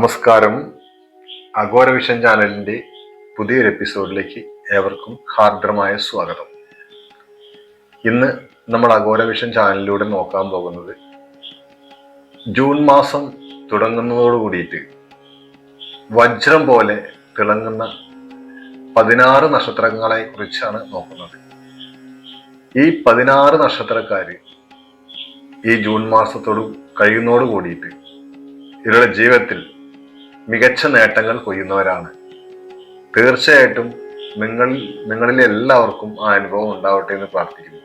നമസ്കാരം. അഘോര വിഷൻ ചാനലിന്റെ പുതിയൊരു എപ്പിസോഡിലേക്ക് ഏവർക്കും ഹാർദ്രമായ സ്വാഗതം. ഇന്ന് നമ്മൾ അഘോര വിഷൻ ചാനലിലൂടെ നോക്കാൻ പോകുന്നത് ജൂൺ മാസം തുടങ്ങുന്നതോട് കൂടിയിട്ട് വജ്രം പോലെ തിളങ്ങുന്ന പതിനാറ് നക്ഷത്രങ്ങളെ കുറിച്ചാണ് നോക്കുന്നത്. ഈ പതിനാറ് നക്ഷത്രക്കാർ ഈ ജൂൺ മാസത്തോട് കഴിയുന്നതോട് കൂടിയിട്ട് ഇവരുടെ ജീവിതത്തിൽ മികച്ച നേട്ടങ്ങൾ കൊയ്യുന്നവരാണ്. തീർച്ചയായിട്ടും നിങ്ങൾ നിങ്ങളിൽ എല്ലാവർക്കും ആ അനുഭവം ഉണ്ടാവട്ടെ എന്ന് പ്രാർത്ഥിക്കുന്നു.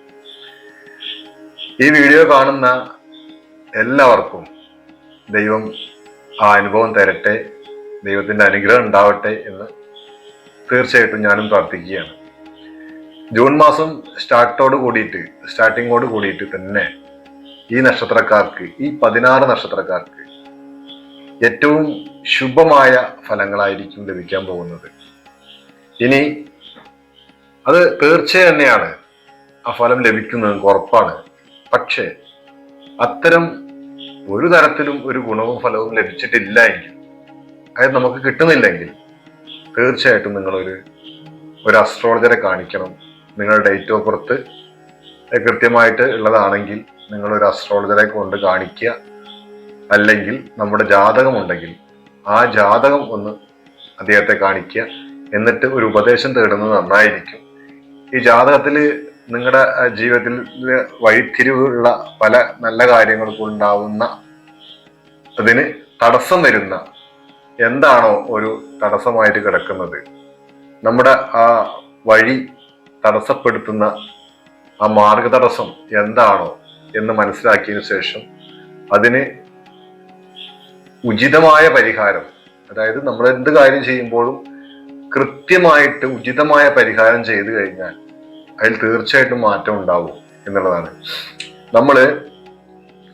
ഈ വീഡിയോ കാണുന്ന എല്ലാവർക്കും ദൈവം ആ അനുഭവം തരട്ടെ ദൈവത്തിന്റെ അനുഗ്രഹം ഉണ്ടാവട്ടെ എന്ന് തീർച്ചയായിട്ടും ഞാനും പ്രാർത്ഥിക്കുകയാണ്. ജൂൺ മാസം സ്റ്റാർട്ടോട് കൂടിയിട്ട് സ്റ്റാർട്ടിങ്ങോട് കൂടിയിട്ട് തന്നെ ഈ നക്ഷത്രക്കാർക്ക് ഈ പതിനാറ് നക്ഷത്രക്കാർക്ക് ഏറ്റവും ശുഭമായ ഫലങ്ങളായിരിക്കും ലഭിക്കാൻ പോകുന്നത്. ഇനി അത് തീർച്ച തന്നെയാണ് ആ ഫലം ലഭിക്കുന്നത് ഉറപ്പാണ്. പക്ഷേ അത്തരം ഒരു തരത്തിലും ഒരു ഗുണവും ഫലവും ലഭിച്ചിട്ടില്ല എങ്കിൽ അത് നമുക്ക് കിട്ടുന്നില്ലെങ്കിൽ തീർച്ചയായിട്ടും നിങ്ങളൊരു ഒരു അസ്ട്രോളജറെ കാണിക്കണം. നിങ്ങളുടെ ഡേറ്റ് ഓഫ് ബർത്ത് കൃത്യമായിട്ട് ഉള്ളതാണെങ്കിൽ നിങ്ങളൊരു അസ്ട്രോളജറെ കൊണ്ട് കാണിക്കുക. അല്ലെങ്കിൽ നമ്മുടെ ജാതകമുണ്ടെങ്കിൽ ആ ജാതകം ഒന്ന് അദ്ദേഹത്തെ കാണിക്കുക എന്നിട്ട് ഒരു ഉപദേശം തേടുന്നത് നന്നായിരിക്കും. ഈ ജാതകത്തിൽ നിങ്ങളുടെ ജീവിതത്തിൽ വഴിത്തിരിവുള്ള പല നല്ല കാര്യങ്ങൾക്കും ഉണ്ടാവുന്ന അതിന് തടസ്സം വരുന്ന എന്താണോ ഒരു തടസ്സമായിട്ട് കിടക്കുന്നത്. നമ്മുടെ ആ വഴി തടസ്സപ്പെടുത്തുന്ന ആ മാർഗതടസ്സം എന്താണോ എന്ന് മനസ്സിലാക്കിയതിനു ശേഷം അതിന് ഉചിതമായ പരിഹാരം. അതായത് നമ്മൾ എന്ത് കാര്യം ചെയ്യുമ്പോഴും കൃത്യമായിട്ട് ഉചിതമായ പരിഹാരം ചെയ്തു കഴിഞ്ഞാൽ അതിൽ തീർച്ചയായിട്ടും മാറ്റം ഉണ്ടാവും എന്നുള്ളതാണ്. നമ്മൾ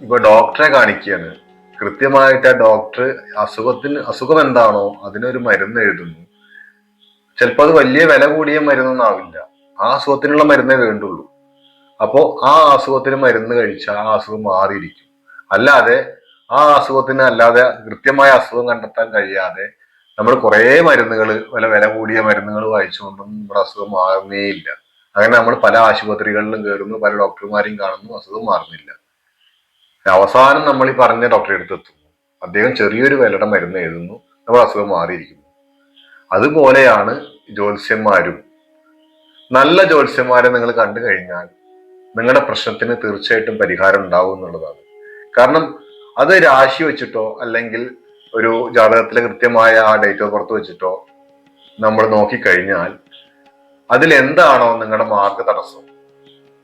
ഇപ്പൊ ഡോക്ടറെ കാണിക്കുകയാണ്. കൃത്യമായിട്ട് ആ ഡോക്ടർ അസുഖത്തിന് അസുഖം എന്താണോ അതിനൊരു മരുന്ന് എഴുതുന്നു. ചിലപ്പോൾ അത് വലിയ വില കൂടിയ മരുന്നൊന്നാവില്ല. ആ അസുഖത്തിനുള്ള മരുന്നേ വേണ്ടുള്ളൂ. അപ്പോൾ ആ അസുഖത്തിന് മരുന്ന് കഴിച്ചാൽ ആ അസുഖം മാറിയിരിക്കും. അല്ലാതെ ആ അസുഖത്തിന് അല്ലാതെ കൃത്യമായ അസുഖം കണ്ടെത്താൻ കഴിയാതെ നമ്മൾ കുറേ മരുന്നുകൾ വില വില കൂടിയ മരുന്നുകൾ വായിച്ചുകൊണ്ടൊന്നും നമ്മുടെ അസുഖം മാറുന്നേയില്ല. അങ്ങനെ നമ്മൾ പല ആശുപത്രികളിലും കയറുന്നു പല ഡോക്ടർമാരെയും കാണുന്നു അസുഖം മാറുന്നില്ല. അവസാനം നമ്മൾ ഈ പറഞ്ഞ ഡോക്ടറെ അടുത്ത് എത്തുന്നു അദ്ദേഹം ചെറിയൊരു വിലയുടെ മരുന്ന് എഴുതുന്നു നമ്മുടെ അസുഖം മാറിയിരിക്കുന്നു. അതുപോലെയാണ് ജ്യോത്സ്യന്മാരും. നല്ല ജ്യോത്സ്യന്മാരെ നിങ്ങൾ കണ്ടു കഴിഞ്ഞാൽ നിങ്ങളുടെ പ്രശ്നത്തിന് തീർച്ചയായിട്ടും പരിഹാരം ഉണ്ടാവും എന്നുള്ളതാണ്. കാരണം അത് രാശി വെച്ചിട്ടോ അല്ലെങ്കിൽ ഒരു ജാതകത്തിലെ കൃത്യമായ ആ ഡേറ്റ് ബർത്ത് വെച്ചിട്ടോ നമ്മൾ നോക്കിക്കഴിഞ്ഞാൽ അതിൽ എന്താണോ നിങ്ങളുടെ മാർഗ തടസ്സം.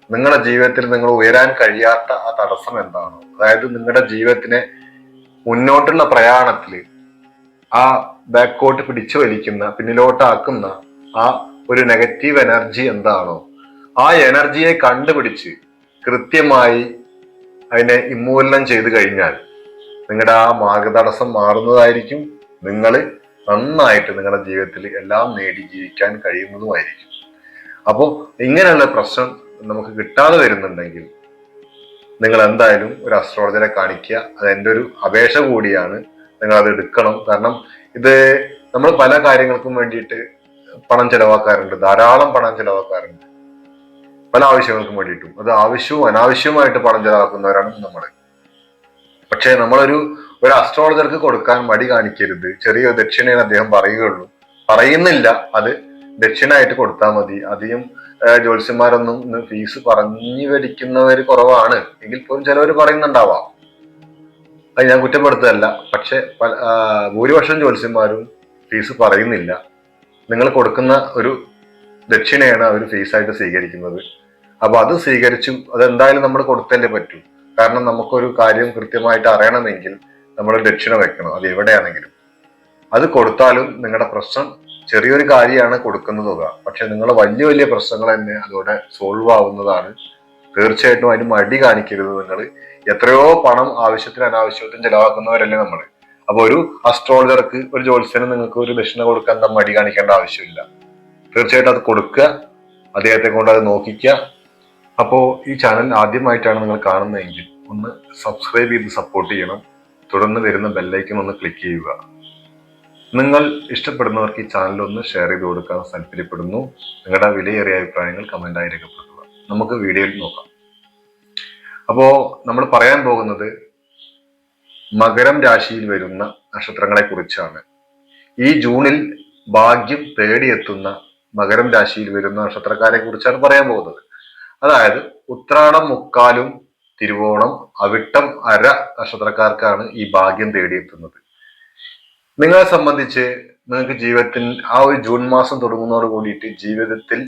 നിങ്ങളുടെ ജീവിതത്തിൽ നിങ്ങൾ ഉയരാൻ കഴിയാത്ത ആ തടസ്സം എന്താണോ. അതായത് നിങ്ങളുടെ ജീവിതത്തിനെ മുന്നോട്ടുള്ള പ്രയാണത്തിൽ ആ ബാക്കോട്ട് പിടിച്ചു വലിക്കുന്ന പിന്നിലോട്ടാക്കുന്ന ആ ഒരു നെഗറ്റീവ് എനർജി എന്താണോ ആ എനർജിയെ കണ്ടുപിടിച്ച് കൃത്യമായി അതിനെ ഇമ്മൂലനം ചെയ്തു കഴിഞ്ഞാൽ നിങ്ങളുടെ ആ മാർഗതടസ്സം മാറുന്നതായിരിക്കും. നിങ്ങൾ നന്നായിട്ട് നിങ്ങളുടെ ജീവിതത്തിൽ എല്ലാം നേടി ജീവിക്കാൻ കഴിയുന്നതുമായിരിക്കും. അപ്പോൾ ഇങ്ങനെയുള്ള പ്രശ്നം നമുക്ക് കിട്ടാതെ വരുന്നുണ്ടെങ്കിൽ നിങ്ങൾ എന്തായാലും ഒരു അസ്ട്രോളജറെ കാണിക്കുക. അത് എന്റെ ഒരു അപേക്ഷ കൂടിയാണ്. നിങ്ങൾ അത് എടുക്കണം. കാരണം ഇത് നമ്മൾ പല കാര്യങ്ങൾക്കും വേണ്ടിയിട്ട് പണം ചെലവാക്കാറുണ്ട്. ധാരാളം പണം ചെലവാക്കാറുണ്ട്. പല ആവശ്യങ്ങൾക്കും വേണ്ടിയിട്ടും. അത് ആവശ്യവും അനാവശ്യവുമായിട്ട് പണം ചെലവാക്കുന്നവരാണ് നമ്മൾ. പക്ഷേ നമ്മളൊരു ഒരു അസ്ട്രോളജർക്ക് കൊടുക്കാൻ മടി കാണിക്കരുത്. ചെറിയ ദക്ഷിണയാണ് അദ്ദേഹം പറയുകയുള്ളൂ. പറയുന്നില്ല. അത് ദക്ഷിണായിട്ട് കൊടുത്താൽ മതി. അധികം ജ്യോത്സ്യന്മാരൊന്നും ഫീസ് പറഞ്ഞു വലിക്കുന്നവർ കുറവാണ്. എങ്കിൽ പോലും ചിലവർ പറയുന്നുണ്ടാവാം. അത് ഞാൻ കുറ്റപ്പെടുത്തതല്ല പക്ഷെ പല ഭൂരിപക്ഷം ജ്യോത്സ്യന്മാരും ഫീസ് പറയുന്നില്ല. നിങ്ങൾ കൊടുക്കുന്ന ഒരു ദക്ഷിണയാണ് അവർ ഫീസായിട്ട് സ്വീകരിക്കുന്നത്. അപ്പൊ അത് സ്വീകരിച്ചു അതെന്തായാലും നമ്മൾ കൊടുത്തല്ലേ പറ്റൂ. കാരണം നമുക്കൊരു കാര്യം കൃത്യമായിട്ട് അറിയണമെങ്കിൽ നമ്മൾ ദക്ഷിണ വെക്കണം. അത് എവിടെയാണെങ്കിലും. അത് കൊടുത്താലും നിങ്ങളുടെ പ്രശ്നം ചെറിയൊരു കാര്യമാണ് കൊടുക്കുന്ന പക്ഷെ നിങ്ങൾ വലിയ വലിയ പ്രശ്നങ്ങൾ തന്നെ അതോടെ സോൾവ് ആവുന്നതാണ്. തീർച്ചയായിട്ടും അതിന് മടി കാണിക്കരുത് നിങ്ങൾ എത്രയോ പണം ആവശ്യത്തിന് അനാവശ്യത്തിന് ചെലവാക്കുന്നവരല്ലേ നമ്മൾ അപ്പൊ ഒരു അസ്ട്രോളജർക്ക് ഒരു ജ്യോത്സ്യന് നിങ്ങൾക്ക് ഒരു ദക്ഷിണ കൊടുക്കാൻ മടി കാണിക്കേണ്ട ആവശ്യമില്ല. തീർച്ചയായിട്ടും അത് കൊടുക്കുക. അദ്ദേഹത്തെ കൊണ്ട് അത് നോക്കിക്കുക. അപ്പോൾ ഈ ചാനൽ ആദ്യമായിട്ടാണ് നിങ്ങൾ കാണുന്നതെങ്കിൽ ഒന്ന് സബ്സ്ക്രൈബ് ചെയ്ത് സപ്പോർട്ട് ചെയ്യണം. തുടർന്ന് വരുന്ന ബെല്ലൈക്കൺ ഒന്ന് ക്ലിക്ക് ചെയ്യുക. നിങ്ങൾ ഇഷ്ടപ്പെടുന്നവർക്ക് ഈ ചാനൽ ഒന്ന് ഷെയർ ചെയ്ത് കൊടുക്കാൻ താല്പര്യപ്പെടുന്നു. നിങ്ങളുടെ വിലയേറിയ അഭിപ്രായങ്ങൾ കമന്റായി രേഖപ്പെടുത്തുക. നമുക്ക് വീഡിയോയിൽ നോക്കാം. അപ്പോ നമ്മൾ പറയാൻ പോകുന്നത് മകരം രാശിയിൽ വരുന്ന നക്ഷത്രങ്ങളെ കുറിച്ചാണ്. ഈ ജൂണിൽ ഭാഗ്യം തേടിയെത്തുന്ന മകരം രാശിയിൽ വരുന്ന നക്ഷത്രക്കാരെ കുറിച്ചാണ് പറയാൻ പോകുന്നത്. അതായത് ഉത്രാടം മുക്കാലും തിരുവോണം അവിട്ടം അര നക്ഷത്രക്കാർക്കാണ് ഈ ഭാഗ്യം തേടിയെത്തുന്നത്. നിങ്ങളെ സംബന്ധിച്ച് നിങ്ങൾക്ക് ജീവിതത്തിൽ ആ ഒരു ജൂൺ മാസം തുടങ്ങുന്നതോട് കൂടിയിട്ട് ജീവിതത്തിൽ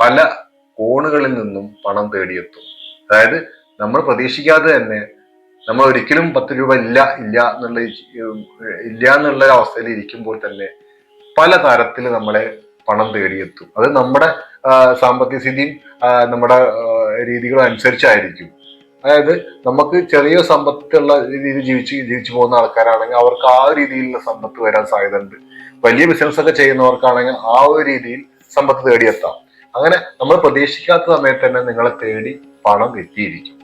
പല കോണുകളിൽ നിന്നും പണം തേടിയെത്തും. അതായത് നമ്മൾ പ്രതീക്ഷിക്കാതെ തന്നെ നമ്മൾ ഒരിക്കലും പത്ത് രൂപ ഇല്ല ഇല്ല എന്നുള്ള ഇല്ല എന്നുള്ള അവസ്ഥയിൽ ഇരിക്കുമ്പോൾ തന്നെ പല തരത്തിൽ നമ്മളെ പണം തേടിയെത്തും. അത് നമ്മുടെ സാമ്പത്തിക സ്ഥിതിയും നമ്മുടെ രീതികളും അനുസരിച്ചായിരിക്കും. അതായത് നമുക്ക് ചെറിയ സമ്പത്തുള്ള രീതിയിൽ ജീവിച്ച് ജീവിച്ചു പോകുന്ന ആൾക്കാരാണെങ്കിൽ അവർക്ക് ആ രീതിയിലുള്ള സമ്പത്ത് വരാൻ സാധ്യതയുണ്ട്. വലിയ ബിസിനസ് ഒക്കെ ചെയ്യുന്നവർക്കാണെങ്കിൽ ആ ഒരു രീതിയിൽ സമ്പത്ത് തേടിയെത്താം. അങ്ങനെ നമ്മൾ പ്രതീക്ഷിക്കാത്ത സമയത്ത് തന്നെ നിങ്ങളെ തേടി പണം എത്തിയിരിക്കും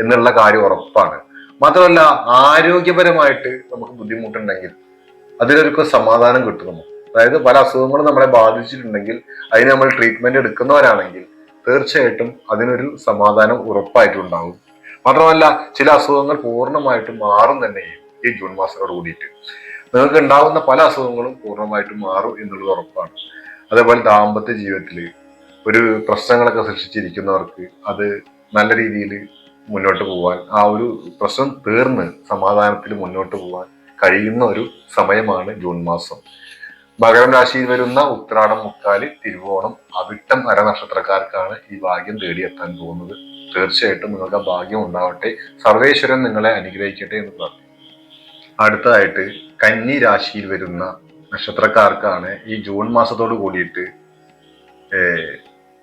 എന്നുള്ള കാര്യം ഉറപ്പാണ്. മാത്രമല്ല ആരോഗ്യപരമായിട്ട് നമുക്ക് ബുദ്ധിമുട്ടുണ്ടെങ്കിൽ അതിലൊരു സമാധാനം കിട്ടും നമുക്ക് അതായത് പല അസുഖങ്ങളും നമ്മളെ ബാധിച്ചിട്ടുണ്ടെങ്കിൽ അതിന് നമ്മൾ ട്രീറ്റ്മെന്റ് എടുക്കുന്നവരാണെങ്കിൽ തീർച്ചയായിട്ടും അതിനൊരു സമാധാനം ഉറപ്പായിട്ടുണ്ടാകും. മാത്രമല്ല ചില അസുഖങ്ങൾ പൂർണമായിട്ടും മാറും തന്നെ ഈ ജൂൺ മാസത്തോട് കൂടിയിട്ട്. നിങ്ങൾക്ക് ഉണ്ടാകുന്ന പല അസുഖങ്ങളും പൂർണമായിട്ടും മാറും എന്നുള്ളത് ഉറപ്പാണ്. അതേപോലെ ദാമ്പത്യ ജീവിതത്തിൽ ഒരു പ്രശ്നങ്ങളൊക്കെ സൃഷ്ടിച്ചിരിക്കുന്നവർക്ക് അത് നല്ല രീതിയിൽ മുന്നോട്ട് പോകാൻ ആ ഒരു പ്രശ്നം തീർന്ന് സമാധാനത്തിൽ മുന്നോട്ട് പോകാൻ കഴിയുന്ന ഒരു സമയമാണ് ജൂൺ മാസം. മകരം രാശിയിൽ വരുന്ന ഉത്രാടം മുക്കാലി തിരുവോണം അവിട്ടം അര നക്ഷത്രക്കാർക്കാണ് ഈ ഭാഗ്യം തേടിയെത്താൻ പോകുന്നത്. തീർച്ചയായിട്ടും നിങ്ങൾക്ക് ഭാഗ്യം ഉണ്ടാവട്ടെ. സർവേശ്വരൻ നിങ്ങളെ അനുഗ്രഹിക്കട്ടെ എന്ന് പറഞ്ഞു അടുത്തതായിട്ട് കന്നി രാശിയിൽ വരുന്ന നക്ഷത്രക്കാർക്കാണ് ഈ ജൂൺ മാസത്തോട് കൂടിയിട്ട്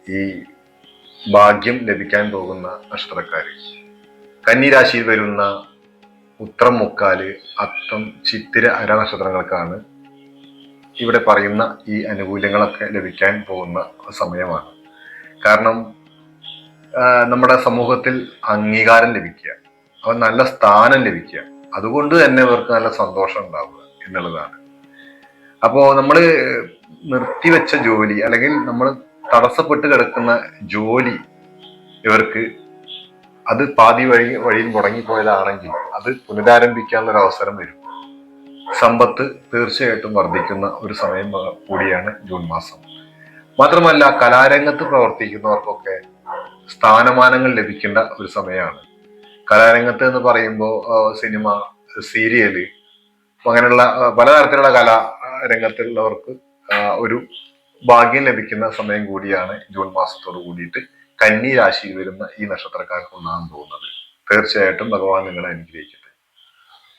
ഈ ഭാഗ്യം ലഭിക്കാൻ പോകുന്ന നക്ഷത്രക്കാര് കന്നി രാശിയിൽ വരുന്ന ഉത്രം മുക്കാൽ അത്തം ചിത്തിര അര നക്ഷത്രങ്ങൾക്കാണ് ഇവിടെ പറയുന്ന ഈ അനുകൂല്യങ്ങളൊക്കെ ലഭിക്കാൻ പോകുന്ന സമയമാണ്. കാരണം നമ്മുടെ സമൂഹത്തിൽ അംഗീകാരം ലഭിക്കുക അവർ നല്ല സ്ഥാനം ലഭിക്കുക അതുകൊണ്ട് തന്നെ ഇവർക്ക് നല്ല സന്തോഷം ഉണ്ടാവുക എന്നുള്ളതാണ്. അപ്പോൾ നമ്മൾ നിർത്തിവെച്ച ജോലി അല്ലെങ്കിൽ നമ്മൾ തടസ്സപ്പെട്ട് കിടക്കുന്ന ജോലി ഇവർക്ക് അത് പാതി വഴി വഴിയിൽ മുടങ്ങിപ്പോയതാണെങ്കിൽ അത് പുനരാരംഭിക്കാനുള്ള ഒരു അവസരം വരും. സമ്പത്ത് തീർച്ചയായിട്ടും വർദ്ധിക്കുന്ന ഒരു സമയം കൂടിയാണ് ജൂൺ മാസം. മാത്രമല്ല കലാരംഗത്ത് പ്രവർത്തിക്കുന്നവർക്കൊക്കെ സ്ഥാനമാനങ്ങൾ ലഭിക്കേണ്ട ഒരു സമയമാണ്. കലാരംഗത്ത് എന്ന് പറയുമ്പോൾ സിനിമ സീരിയൽ അങ്ങനെയുള്ള പലതരത്തിലുള്ള കലാ രംഗത്തുള്ളവർക്ക് ഒരു ഭാഗ്യം ലഭിക്കുന്ന സമയം കൂടിയാണ് ജൂൺ മാസത്തോട് കൂടിയിട്ട് കന്നി രാശിയിൽ വരുന്ന ഈ നക്ഷത്രക്കാർക്ക് ഉണ്ടാകാൻ പോകുന്നത് തീർച്ചയായിട്ടും ഭഗവാൻ നിങ്ങളെ അനുഗ്രഹിക്കട്ടെ.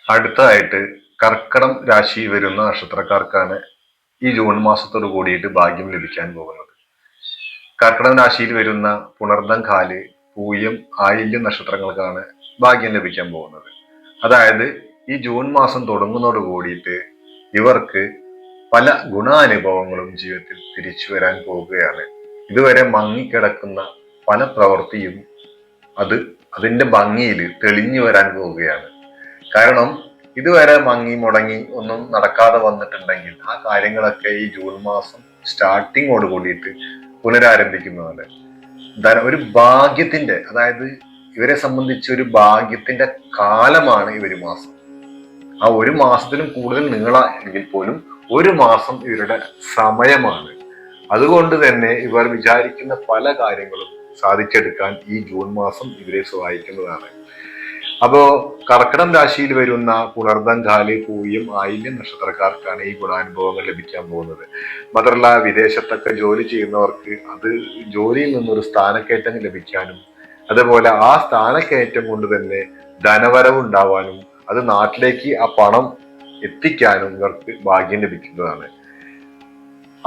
അടുത്തതായിട്ട് കർക്കടം രാശി വരുന്ന നക്ഷത്രക്കാർക്കാണ് ഈ ജൂൺ മാസത്തോട് കൂടിയിട്ട് ഭാഗ്യം ലഭിക്കാൻ പോകുന്നത്. കർക്കടം രാശിയിൽ വരുന്ന പുണർദം കാൽ പൂയം ആയില്യം നക്ഷത്രങ്ങൾക്കാണ് ഭാഗ്യം ലഭിക്കാൻ പോകുന്നത്. അതായത് ഈ ജൂൺ മാസം തുടങ്ങുന്നതോട് കൂടിയിട്ട് ഇവർക്ക് പല ഗുണാനുഭവങ്ങളും ജീവിതത്തിൽ തിരിച്ചു വരാൻ പോവുകയാണ് ഇതുവരെ മങ്ങിക്കിടക്കുന്ന പല പ്രവൃത്തിയും അത് അതിന്റെ ഭംഗിയിൽ തെളിഞ്ഞു വരാൻ പോവുകയാണ് കാരണം ഇതുവരെ മങ്ങി മുടങ്ങി ഒന്നും നടക്കാതെ വന്നിട്ടുണ്ടെങ്കിൽ ആ കാര്യങ്ങളൊക്കെ ഈ ജൂൺ മാസം സ്റ്റാർട്ടിങ്ങോട് കൂടിയിട്ട് പുനരാരംഭിക്കുന്നതാണ് ധന ഒരു ഭാഗ്യത്തിന്റെ അതായത് ഇവരെ സംബന്ധിച്ച് ഒരു ഭാഗ്യത്തിന്റെ കാലമാണ് ഈ ഒരു മാസം. ആ ഒരു മാസത്തിലും കൂടുതൽ നീള എങ്കിൽ പോലും ഒരു മാസം ഇവരുടെ സമയമാണ്. അതുകൊണ്ട് തന്നെ ഇവർ വിചാരിക്കുന്ന പല കാര്യങ്ങളും സാധിച്ചെടുക്കാൻ ഈ ജൂൺ മാസം ഇവരെ സഹായിക്കുന്നതാണ്. അപ്പോ കർക്കിടം രാശിയിൽ വരുന്ന പുണർദം കാലി പൂയും ആയില്യം നക്ഷത്രക്കാർക്കാണ് ഈ ഗുണാനുഭവങ്ങൾ ലഭിക്കാൻ പോകുന്നത്. മാത്രമല്ല വിദേശത്തൊക്കെ ജോലി ചെയ്യുന്നവർക്ക് അത് ജോലിയിൽ നിന്നൊരു സ്ഥാനക്കയറ്റം ലഭിക്കാനും അതുപോലെ ആ സ്ഥാനക്കയറ്റം കൊണ്ട് തന്നെ ധനവരവ് ഉണ്ടാവാനും അത് നാട്ടിലേക്ക് ആ പണം എത്തിക്കാനും ഇവർക്ക് ഭാഗ്യം ലഭിക്കുന്നതാണ്.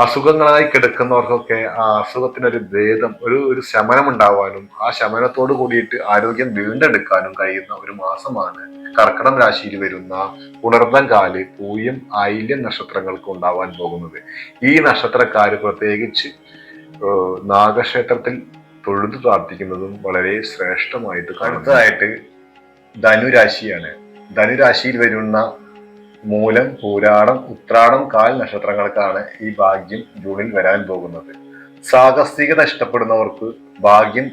അസുഖങ്ങളായി കിടക്കുന്നവർക്കൊക്കെ ആ അസുഖത്തിനൊരു ഭേദം ഒരു ഒരു ശമനം ഉണ്ടാവാനും ആ ശമനത്തോട് കൂടിയിട്ട് ആരോഗ്യം വീണ്ടെടുക്കാനും കഴിയുന്ന ഒരു മാസമാണ് കർക്കിടം രാശിയിൽ വരുന്ന പുണർദം കാൽ പൂയം ആയില്യം നക്ഷത്രങ്ങൾക്ക് ഉണ്ടാവാൻ പോകുന്നത്. ഈ നക്ഷത്രക്കാർ പ്രത്യേകിച്ച് നാഗക്ഷേത്രത്തിൽ തൊഴുതു പ്രാർത്ഥിക്കുന്നതും വളരെ ശ്രേഷ്ഠമായിട്ട് കാണുന്നതായിട്ട് ധനുരാശിയാണ്. ധനുരാശിയിൽ വരുന്ന മൂലം പൂരാടം ഉത്രാടം കാൽ നക്ഷത്രങ്ങൾക്കാണ് ഈ ഭാഗ്യം ജൂണിൽ വരാൻ പോകുന്നത്. സാഹസികത ഇഷ്ടപ്പെടുന്നവർക്ക് ഭാഗ്യം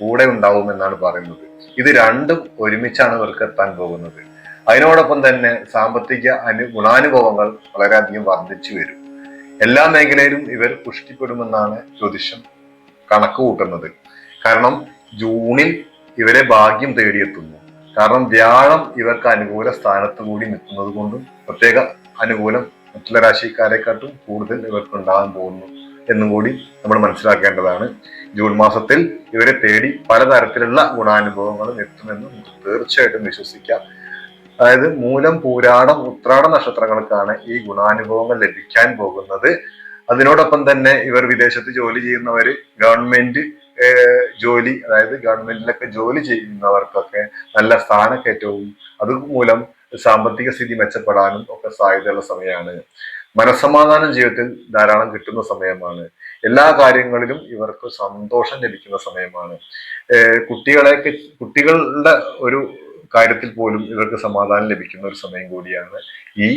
കൂടെ ഉണ്ടാവുമെന്നാണ് പറയുന്നത്. ഇത് രണ്ടും ഒരുമിച്ചാണ് ഇവർക്ക് എത്താൻ പോകുന്നത്. അതിനോടൊപ്പം തന്നെ സാമ്പത്തിക അനു ഗുണാനുഭവങ്ങൾ വളരെയധികം വർദ്ധിച്ചു വരും. എല്ലാ മേഖലയിലും ഇവർ പുഷ്ടിപ്പെടുമെന്നാണ് ജ്യോതിഷം കണക്ക് കൂട്ടുന്നത് കാരണം ജൂണിൽ ഇവരെ ഭാഗ്യം തേടിയെത്തുന്നു. കാരണം വ്യാഴം ഇവർക്ക് അനുകൂല സ്ഥാനത്ത് കൂടി നിൽക്കുന്നത് കൊണ്ടും പ്രത്യേക അനുകൂലം മറ്റുള്ള രാശിക്കാരെക്കാട്ടും കൂടുതൽ ഇവർക്ക് ഉണ്ടാകാൻ പോകുന്നു എന്നും കൂടി നമ്മൾ മനസ്സിലാക്കേണ്ടതാണ്. ജൂൺ മാസത്തിൽ ഇവരെ തേടി പലതരത്തിലുള്ള ഗുണാനുഭവങ്ങളും എത്തുമെന്ന് തീർച്ചയായിട്ടും വിശ്വസിക്കാം. അതായത് മൂലം പൂരാടം ഉത്രാട നക്ഷത്രങ്ങൾക്കാണ് ഈ ഗുണാനുഭവങ്ങൾ ലഭിക്കാൻ പോകുന്നത്. അതിനോടൊപ്പം തന്നെ ഇവർ വിദേശത്ത് ജോലി ചെയ്യുന്നവര് ഗവൺമെന്റ് ജോലി അതായത് ഗവൺമെന്റിലൊക്കെ ജോലി ചെയ്യുന്നവർക്കൊക്കെ നല്ല സ്ഥാനക്കയറ്റവും അതുമൂലം സാമ്പത്തിക സ്ഥിതി മെച്ചപ്പെടാനും ഒക്കെ സാധ്യതയുള്ള സമയമാണ്. മനസ്സമാധാനം ജീവിതത്തിൽ ധാരാളം കിട്ടുന്ന സമയമാണ്. എല്ലാ കാര്യങ്ങളിലും ഇവർക്ക് സന്തോഷം ലഭിക്കുന്ന സമയമാണ്. കുട്ടികളെയൊക്കെ കുട്ടികളുടെ ഒരു കാര്യത്തിൽ പോലും ഇവർക്ക് സമാധാനം ലഭിക്കുന്ന ഒരു സമയം കൂടിയാണ് ഈ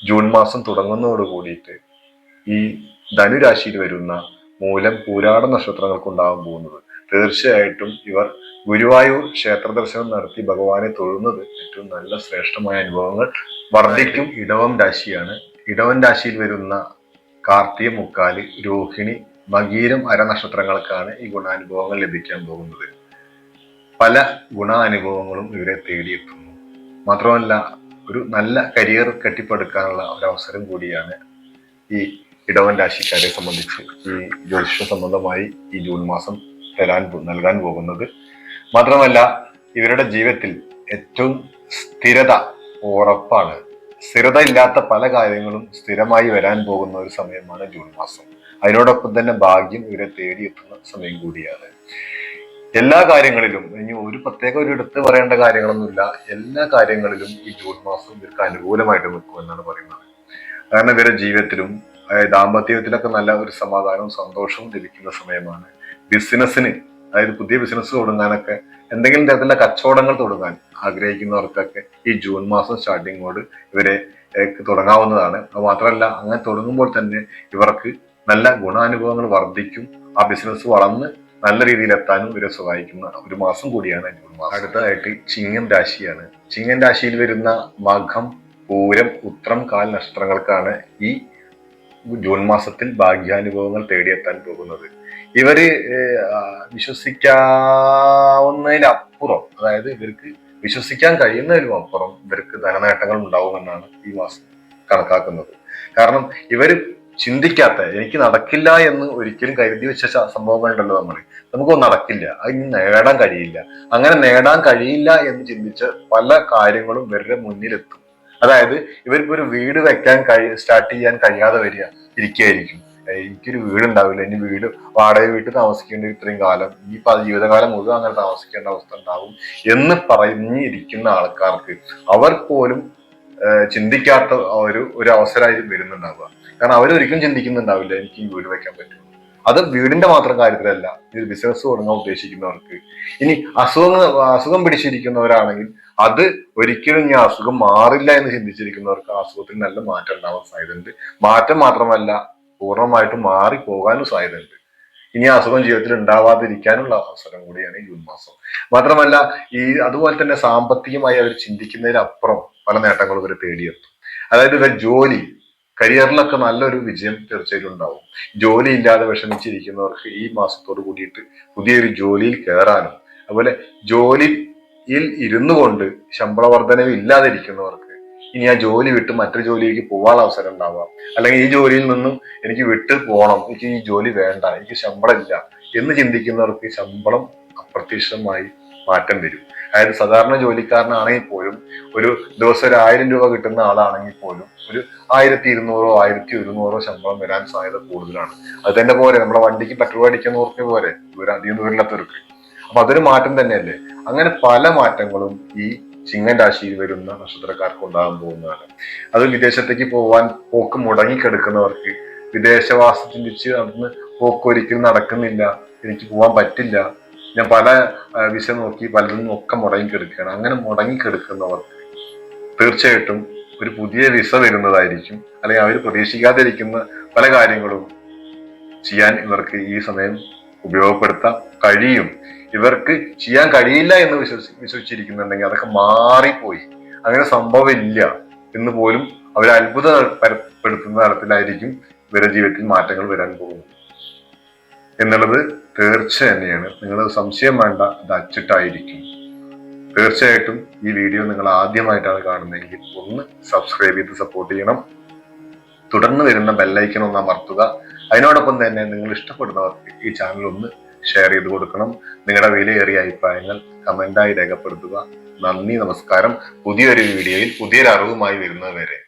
ജൂൺ മാസം തുടങ്ങുന്നതോട് കൂടിയിട്ട് ഈ ധനുരാശിയിൽ വരുന്ന മൂലം പൂരാട നക്ഷത്രങ്ങൾക്ക് ഉണ്ടാകാൻ പോകുന്നത്. തീർച്ചയായിട്ടും ഇവർ ഗുരുവായൂർ ക്ഷേത്ര ദർശനം നടത്തി ഭഗവാനെ തൊഴുന്നത് ഏറ്റവും നല്ല ശ്രേഷ്ഠമായ അനുഭവങ്ങൾ. വർദ്ധിക്കും ഇടവം രാശിയാണ്. ഇടവൻ രാശിയിൽ വരുന്ന കാർത്തിക മുക്കാൽ രോഹിണി മകീരം അരനക്ഷത്രങ്ങൾക്കാണ് ഈ ഗുണാനുഭവങ്ങൾ ലഭിക്കാൻ പോകുന്നത്. പല ഗുണാനുഭവങ്ങളും ഇവരെ തേടിയെത്തുന്നു. മാത്രമല്ല ഒരു നല്ല കരിയർ കെട്ടിപ്പടുക്കാനുള്ള ഒരു അവസരം കൂടിയാണ് ഈ ഇടവൻ രാശിക്കാരെ സംബന്ധിച്ച് ഈ ജ്യോതിഷ സംബന്ധമായി ഈ ജൂൺ മാസം തരാൻ നൽകാൻ പോകുന്നത്. മാത്രമല്ല ഇവരുടെ ജീവിതത്തിൽ ഏറ്റവും സ്ഥിരത ഉറപ്പാണ്. സ്ഥിരത ഇല്ലാത്ത പല കാര്യങ്ങളും സ്ഥിരമായി വരാൻ പോകുന്ന ഒരു സമയമാണ് ജൂൺ മാസം. അതിനോടൊപ്പം തന്നെ ഭാഗ്യം ഇവരെ തേടിയെത്തുന്ന സമയം കൂടിയാണ്. എല്ലാ കാര്യങ്ങളിലും ഇനി ഒരു പ്രത്യേക ഒരു എടുത്ത് പറയേണ്ട കാര്യങ്ങളൊന്നുമില്ല. എല്ലാ കാര്യങ്ങളിലും ഈ ജൂൺ മാസം ഇവർക്ക് അനുകൂലമായിട്ട് നിൽക്കുമെന്നാണ് പറയുന്നത്. കാരണം ഇവരുടെ ജീവിതത്തിലും ദാമ്പത്യത്തിലൊക്കെ നല്ല ഒരു സമാധാനവും സന്തോഷവും ലഭിക്കുന്ന സമയമാണ്. ബിസിനസ്സിന് അതായത് പുതിയ ബിസിനസ് തുടങ്ങാനൊക്കെ എന്തെങ്കിലും തരത്തിലുള്ള കച്ചവടങ്ങൾ തുടങ്ങാൻ ആഗ്രഹിക്കുന്നവർക്കൊക്കെ ഈ ജൂൺ മാസം സ്റ്റാർട്ടിങ്ങോട് ഇവരെ തുടങ്ങാവുന്നതാണ്. അത് മാത്രമല്ല അങ്ങനെ തുടങ്ങുമ്പോൾ തന്നെ ഇവർക്ക് നല്ല ഗുണാനുഭവങ്ങൾ വർദ്ധിക്കും. ആ ബിസിനസ് വളർന്ന് നല്ല രീതിയിൽ എത്താനും ഇവരെ സഹായിക്കുന്ന ഒരു മാസം കൂടിയാണ് ജൂൺ മാസം. അടുത്തതായിട്ട് ചിങ്ങം രാശിയാണ്. ചിങ്ങം രാശിയിൽ വരുന്ന മഖം പൂരം ഉത്രം കാൽ നക്ഷത്രങ്ങൾക്കാണ് ഈ ജൂൺ മാസത്തിൽ ഭാഗ്യാനുഭവങ്ങൾ തേടിയെത്താൻ പോകുന്നത്. ഇവർ വിശ്വസിക്കാവുന്നതിനപ്പുറം അതായത് ഇവർക്ക് വിശ്വസിക്കാൻ കഴിയുന്നതിനും അപ്പുറം ഇവർക്ക് ധനനേട്ടങ്ങൾ ഉണ്ടാവുമെന്നാണ് ഈ മാസം കണക്കാക്കുന്നത്. കാരണം ഇവർ ചിന്തിക്കാത്ത എനിക്ക് നടക്കില്ല എന്ന് ഒരിക്കലും കരുതി വെച്ച സംഭവങ്ങളുണ്ടല്ലോ നമ്മൾ നമുക്കൊന്നും നടക്കില്ല. അതിന് നേടാൻ കഴിയില്ല. അങ്ങനെ നേടാൻ കഴിയില്ല എന്ന് ചിന്തിച്ച പല കാര്യങ്ങളും ഇവരുടെ മുന്നിലെത്തും. അതായത് ഇവർക്ക് ഒരു വീട് വെക്കാൻ കഴി സ്റ്റാർട്ട് ചെയ്യാൻ കഴിയാതെ വരിക. ഇരിക്കുകയായിരിക്കും. എനിക്കൊരു വീടുണ്ടാവില്ല. ഇനി വീട് വാടക വീട്ടിൽ താമസിക്കേണ്ടി ഇത്രയും കാലം ഈ ജീവിതകാലം മുഴുവൻ അങ്ങനെ താമസിക്കേണ്ട അവസ്ഥ ഉണ്ടാവും എന്ന് പറഞ്ഞിരിക്കുന്ന ആൾക്കാർക്ക് അവർ പോലും ചിന്തിക്കാത്ത ഒരു ഒരു അവസരമായിരിക്കും വരുന്നുണ്ടാവുക. കാരണം അവരൊരിക്കലും ചിന്തിക്കുന്നുണ്ടാവില്ല എനിക്ക് വീട് വെക്കാൻ പറ്റും അത് വീടിന്റെ മാത്രം കാര്യത്തിലല്ല. ഇത് ബിസിനസ് തുടങ്ങാൻ ഉദ്ദേശിക്കുന്നവർക്ക്. ഇനി അസുഖങ്ങൾ അസുഖം പിടിച്ചിരിക്കുന്നവരാണെങ്കിൽ അത് ഒരിക്കലും ഇനി അസുഖം മാറില്ല എന്ന് ചിന്തിച്ചിരിക്കുന്നവർക്ക് അസുഖത്തിൽ നല്ല മാറ്റം ഉണ്ടാവാൻ സാധ്യതയുണ്ട്. മാറ്റം മാത്രമല്ല പൂർണമായിട്ടും മാറി പോകാനും സാധ്യതയുണ്ട്. ഇനി അസുഖം ജീവിതത്തിൽ ഉണ്ടാവാതിരിക്കാനുള്ള അവസരം കൂടിയാണ് ജൂൺ മാസം മാത്രമല്ല ഈ അതുപോലെ തന്നെ സാമ്പത്തികമായി അവർ ചിന്തിക്കുന്നതിനപ്പുറം പല നേട്ടങ്ങളും ഇവർ തേടിയെത്തും. അതായത് ഇവർ ജോലി കരിയറിലൊക്കെ നല്ലൊരു വിജയം തീർച്ചയായിട്ടും ഉണ്ടാവും ജോലി ഇല്ലാതെ വിഷമിച്ചിരിക്കുന്നവർക്ക് ഈ മാസത്തോട് കൂടിയിട്ട് പുതിയൊരു ജോലിയിൽ കയറാനും അതുപോലെ ജോലിയിൽ ഇരുന്നു കൊണ്ട് ശമ്പള വർധനവ് ഇല്ലാതിരിക്കുന്നവർക്ക് ഇനി ആ ജോലി വിട്ട് മറ്റൊരു ജോലിയിലേക്ക് പോകാനുള്ള അവസരം ഉണ്ടാവാം അല്ലെങ്കിൽ ഈ ജോലിയിൽ നിന്നും എനിക്ക് വിട്ട് പോകണം എനിക്ക് ഈ ജോലി വേണ്ട എനിക്ക് ശമ്പളം ഇല്ല എന്ന് ചിന്തിക്കുന്നവർക്ക് ശമ്പളം അപ്രത്യക്ഷമായി മാറ്റം വരും. അതായത് സാധാരണ ജോലിക്കാരനാണെങ്കിൽ പോലും ഒരു ദിവസം ഒരു ആയിരം രൂപ കിട്ടുന്ന ആളാണെങ്കിൽ പോലും ഒരു ആയിരത്തി ഇരുന്നൂറോ ആയിരത്തി ഒരുന്നൂറോ ശമ്പളം വരാൻ സാധ്യത കൂടുതലാണ്. അത് തന്നെ പോരെ നമ്മുടെ വണ്ടിക്ക് പെട്രോൾ അടിക്കുന്നവർക്ക് പോരെ? ദൂരം അധികം ദൂരമില്ലാത്തവർക്ക്. അപ്പൊ അതൊരു മാറ്റം തന്നെയല്ലേ? അങ്ങനെ പല മാറ്റങ്ങളും ഈ ചിങ്ങൻ രാശിയിൽ വരുന്ന നക്ഷത്രക്കാർക്ക് ഉണ്ടാകാൻ പോകുന്നതാണ്. അത് വിദേശത്തേക്ക് പോവാൻ പോക്ക് മുടങ്ങിക്കിടക്കുന്നവർക്ക് വിദേശവാസം ചിന്തിച്ച് അന്ന് പോക്ക് ഒരിക്കലും നടക്കുന്നില്ല എനിക്ക് പോകാൻ പറ്റില്ല ഞാൻ പല വിശ നോക്കി പലതും ഒക്കെ മുടങ്ങി കിടക്കുകയാണ്. അങ്ങനെ മുടങ്ങി മുടങ്ങിക്കിടക്കുന്നവർക്ക് തീർച്ചയായിട്ടും ഒരു പുതിയ വിസ വരുന്നതായിരിക്കും. അല്ലെങ്കിൽ അവർ പ്രതീക്ഷിക്കാതിരിക്കുന്ന പല കാര്യങ്ങളും ചെയ്യാൻ ഇവർക്ക് ഈ സമയം ഉപയോഗപ്പെടുത്താൻ കഴിയും. ഇവർക്ക് ചെയ്യാൻ കഴിയില്ല എന്ന് വിശ്വസി വിശ്വസിച്ചിരിക്കുന്നുണ്ടെങ്കിൽ അതൊക്കെ മാറിപ്പോയി. അങ്ങനെ സംഭവമില്ല എന്ന് പോലും അവരെ അത്ഭുതപ്പെടുത്തുന്ന തരത്തിലായിരിക്കും ഇവരുടെ ജീവിതത്തിൽ മാറ്റങ്ങൾ വരാൻ പോകുന്നത്. എന്നുള്ളത് തീർച്ച തന്നെയാണ്. നിങ്ങൾ സംശയം വേണ്ട ഇത് അച്ചിട്ടായിരിക്കും. തീർച്ചയായിട്ടും ഈ വീഡിയോ നിങ്ങൾ ആദ്യമായിട്ടാണ് കാണുന്നതെങ്കിൽ ഒന്ന് സബ്സ്ക്രൈബ് ചെയ്ത് സപ്പോർട്ട് ചെയ്യണം. തുടർന്ന് വരുന്ന ബെല്ലൈക്കൺ ഒന്ന് അമർത്തുക. അതിനോടൊപ്പം തന്നെ നിങ്ങൾ ഇഷ്ടപ്പെടുന്നവർക്ക് ഈ ചാനൽ ഒന്ന് ഷെയർ ചെയ്ത് കൊടുക്കണം. നിങ്ങളുടെ വിലയേറിയ അഭിപ്രായങ്ങൾ കമന്റായി രേഖപ്പെടുത്തുക. നന്ദി നമസ്കാരം. പുതിയൊരു വീഡിയോയിൽ പുതിയൊരു അറിവുമായി വരുന്നത് വരെ